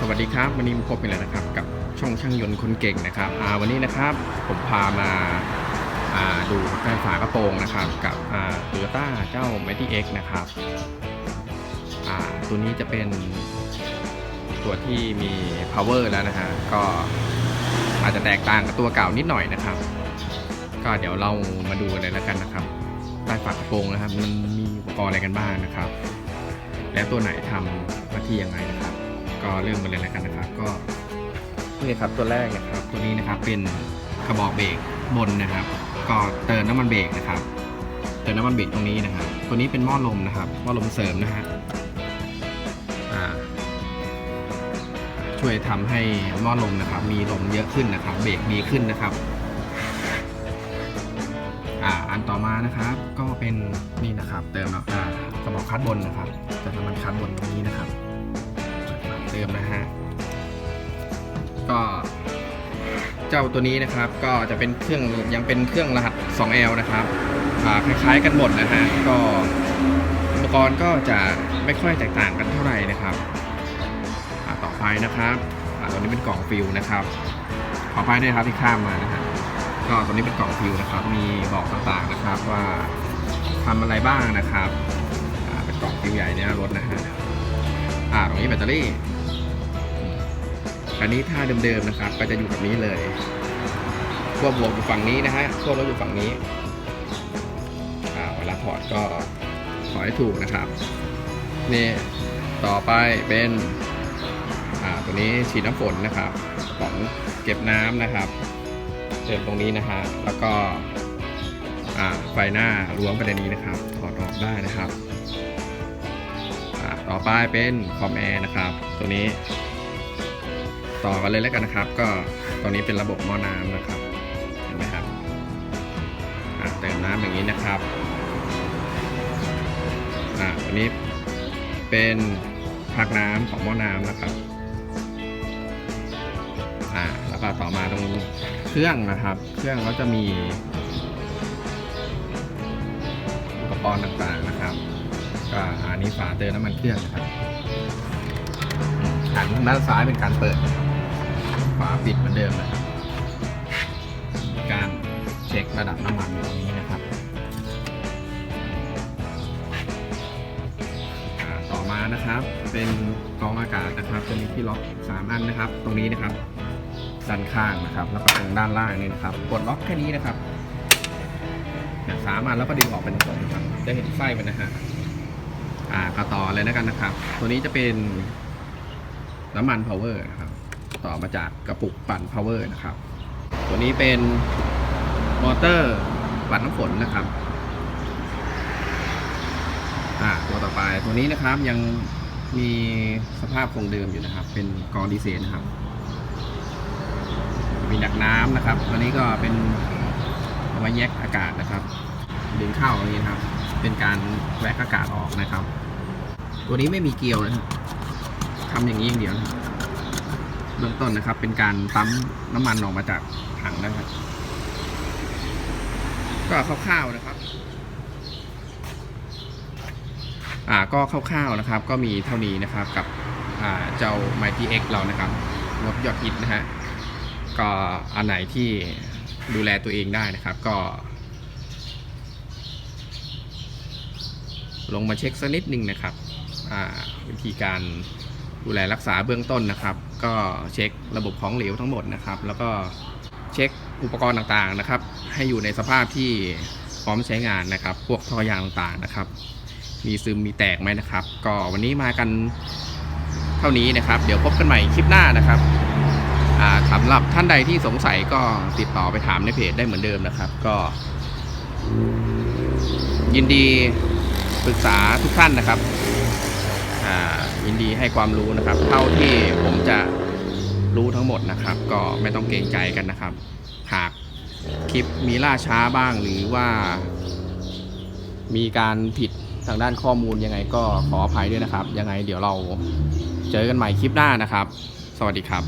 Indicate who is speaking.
Speaker 1: สวัสดีครับวันนี้พบกันแล้วนะครับ กับช่องช่างยนต์คนเก่งนะครับวันนี้นะครับผมพามาาดูการฝากระโปรงนะครับ กับโตโยต้าเจ้า m ม t ี X นะครับตัวนี้จะเป็นตัวที่มี power แล้วนะฮะก็อาจจะแตกต่างกับตัวเก่านิดหน่อยนะครับ ก็เดี๋ยวเรามาดูกันเลยแล้วกันนะครับใต้ฝากระโปรงนะครับ มันมีอุปกรณ์อะไรกันบ้างนะครับ แล้วตัวไหนทำหน้าที่ยังไงนะครับ ก็เริ่มกันเลยแล้วกันนะครับ ก็นี่ครับตัวแรกนะครับตัวนี้นะครับเป็นกระบอกเบรกบนนะครับ ก็เติมน้ำมันเบรกนะครับ เติมน้ำมันเบรกตรงนี้นะครับ ตัวนี้เป็นหม้อลมนะครับหม้อลมเสริมนะฮะอ่าช่วยทำให้หม้อลมนะครับ มีลมเยอะขึ้นนะครับ เบรกดีขึ้นนะครับอ่าอันต่อมานะครับ ก็เป็นนี่นะครับ เติมอ่ากระบอกคัดบนนะครับจะน้ำมันคัดบนตรงนี้นะครับ เติมนะฮะ ก็เจ้าตัวนี้นะครับก็จะเป็นเครื่องยังเป็นเครื่องรหัส 2L นะครับคล้ายๆกันหมดนะฮะก็อุปกรณ์ก็จะไม่ค่อยแตกต่างกันเท่าไหร่นะครับต่อไปนะครับตัวนี้เป็นกล่องฟิลนะครับขออภัยด้วยครับที่ข้ามมานะฮะก็ตัวนี้เป็นกล่องฟิลนะครับ มีบอกต่างๆนะครับว่าทำอะไรบ้างนะครับเป็นกล่องฟิลใหญ่เนี่ยรถนะฮะตรงนี้แบตเตอรี่ อันนี้ถ้าเดิมๆนะครับ ก็จะอยู่แบบนี้เลยขั้วบวกอยู่ฝั่งนี้นะฮะขั้วลบอยู่ฝั่งนี้เวลาถอดก็ถอดให้ถูกนะครับ นี่ต่อไปเป็นตัวนี้ฉีดน้ำฝนนะครับของเก็บน้ำนะครับเติมตรงนี้นะฮะแล้วก็ไฟหน้าล้วงไปในนี้นะครับ ถอดออกได้นะครับ ต่อไปเป็นคอมแอร์นะครับ ตัวนี้ ต่อกันเลยแล้วกันนะครับ ก็ตัวนี้เป็นระบบหม้อน้ำนะครับ เห็นไหมครับเติมน้ำอย่างนี้นะครับอ่าตัวนี้เป็นพักน้ำของหม้อน้ำนะครับอ่าแล้วก็ต่อมาตรงเครื่องนะครับ เครื่องก็จะมีอุปกรณ์ต่างๆนะครับก็อันนี้ฝาเติมน้ำมันเครื่องนะครับหันด้านซ้ายเป็นการเปิดนะครับ ฝาปิดเหมือนเดิมนะครับ การเช็คระดับน้ำมันอยู่ตรงนี้นะครับ ต่อมานะครับเป็นกองอากาศนะครับ จะมีที่ล็อกสามอันนะครับ ตรงนี้นะครับ ด้านข้างนะครับ แล้วก็ตรงด้านล่างนี่นะครับ กดล็อกแค่นี้นะครับสามอันแล้วก็ดึงออกเป็นสองครับ จะเห็นไส้มันนะฮะอ่าก็ต่อเลยแล้วกันนะครับ ตัวนี้จะเป็นน้ำมัน power นะครับ ต่อมาจากกระปุกปั่น power นะครับ ตัวนี้เป็นมอเตอร์ปั่นน้ำฝนนะครับอ่าตัวต่อไปตัวนี้นะครับยังมีสภาพคงเดิมอยู่นะครับ เป็นกรองดีเซลนะครับ มีดักน้ำนะครับตัวนี้ก็เป็นเอาไว้แยกอากาศนะครับ ดึงเข้าอย่างนี้นะครับ เป็นการแวกอากาศออกนะครับ ตัวนี้ไม่มีเกลียวนะครับทำอย่างนี้อย่างเดียวนะครับ เบื้องต้นนะครับ เป็นการปั๊มน้ำมันออกมาจากถังนะครับก็คร่าวๆนะครับ อ่าก็คร่าวๆนะครับ ก็มีเท่านี้นะครับกับอ่าเจ้า Mighty X เรานะครับรถยอดฮิตนะฮะก็อันไหนที่ดูแลตัวเองได้นะครับ ก็ ลงมาเช็คสักนิดนึงนะครับอ่าวิธีการดูแลรักษาเบื้องต้นนะครับ ก็เช็คระบบของเหลวทั้งหมดนะครับ แล้วก็เช็คอุปกรณ์ต่างๆนะครับ ให้อยู่ในสภาพที่พร้อมใช้งานนะครับ พวกท่อยางต่างๆนะครับ มีซึมมีแตกไหมนะครับ ก็วันนี้มากันเท่านี้นะครับ เดี๋ยวพบกันใหม่คลิปหน้านะครับสำหรับท่านใดที่สงสัยก็ติดต่อไปถามในเพจได้เหมือนเดิมนะครับ ก็ ยินดีปรึกษาทุกท่านนะครับอ่า ยินดีให้ความรู้นะครับ เท่าที่ผมจะรู้ทั้งหมดนะครับ ก็ไม่ต้องเกรงใจกันนะครับ หากคลิปมีล่าช้าบ้างหรือว่า มีการผิดทางด้านข้อมูลยังไงก็ขออภัยด้วยนะครับ ยังไงเดี๋ยวเราเจอกันใหม่คลิปหน้านะครับ สวัสดีครับ